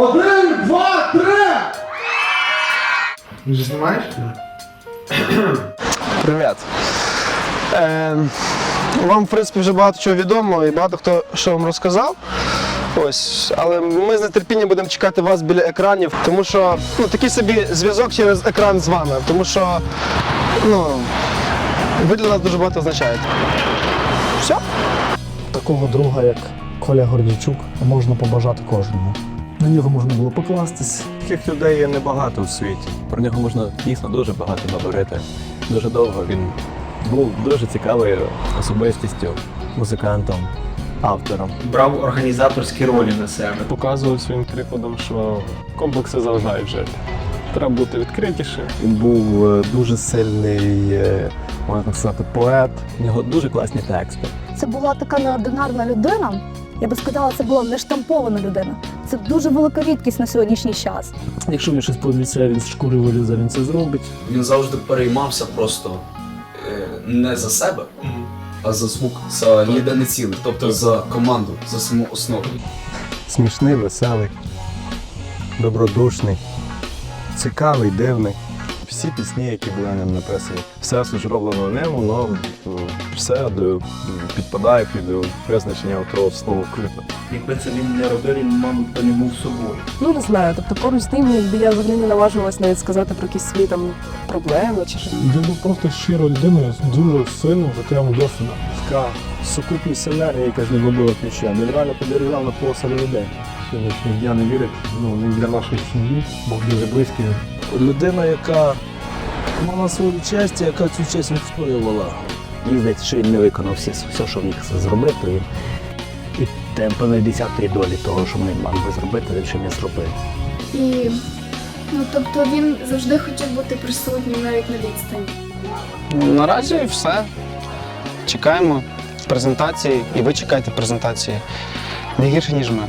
Один, два, три! Вже знімаєш? Привіт. Е, вам, в принципі, вже багато чого відомо і багато хто що вам розказав. Ось, але ми з нетерпінням будемо чекати вас біля екранів, тому що ну, такий собі зв'язок через екран з вами, тому що ну, ви для нас дуже багато означаєте. Все? Такого друга, як Коля Гордійчук, можна побажати кожному. На нього можна було покластись. Таких людей є небагато в світі. Про нього можна дійсно дуже багато говорити. Дуже довго він був дуже цікавою особистістю, музикантом, автором. брав організаторські ролі на себе. показував своїм прикладом, що комплекси заважають жити. Треба бути відкритішим. Він був е, дуже сильний, е, можна так сказати, поет. У нього дуже класні тексти. Це була така неординарна людина. Я би сказала, це була не штампована людина. Це дуже велика рідкість на сьогоднішній час. Якщо він щось пообіцяє, він з шкури вилізе, він це зробить. Він завжди переймався просто е, не за себе, а за звук, за єдине ціле, тобто за команду, за саму основу. Смішний, веселий, добродушний, цікавий, дивний. Всі пісні, які були ним написані, все зроблено ним, воно е, все підпадає під визначення того слова кліпа. Якби це він не робив, він, мабуть, би не був собою. Ну не знаю, тобто поруч з ним, якби я взагалі не наважувалась навіть сказати про якісь свої там проблеми чи щось. Він був просто щиро людиною з дуже сильним життєвим досвідом. Така сукупність енергії, яка з нього була ключем. Він реально подарував на полоса людей. Я не вірю, ну він для нашої сім'ї був дуже близький. Людина, яка мала свою честь, яка цю честь відстоювала. Мені здається, що він не виконав всі, все, що міг зробити. І темпами десятої долі того, що ми мали би зробити, він ще не зробив. І ну тобто він завжди хотів бути присутнім навіть на відстані. Наразі все. Чекаємо презентації, і ви чекаєте презентації. Не гірше, ніж ми.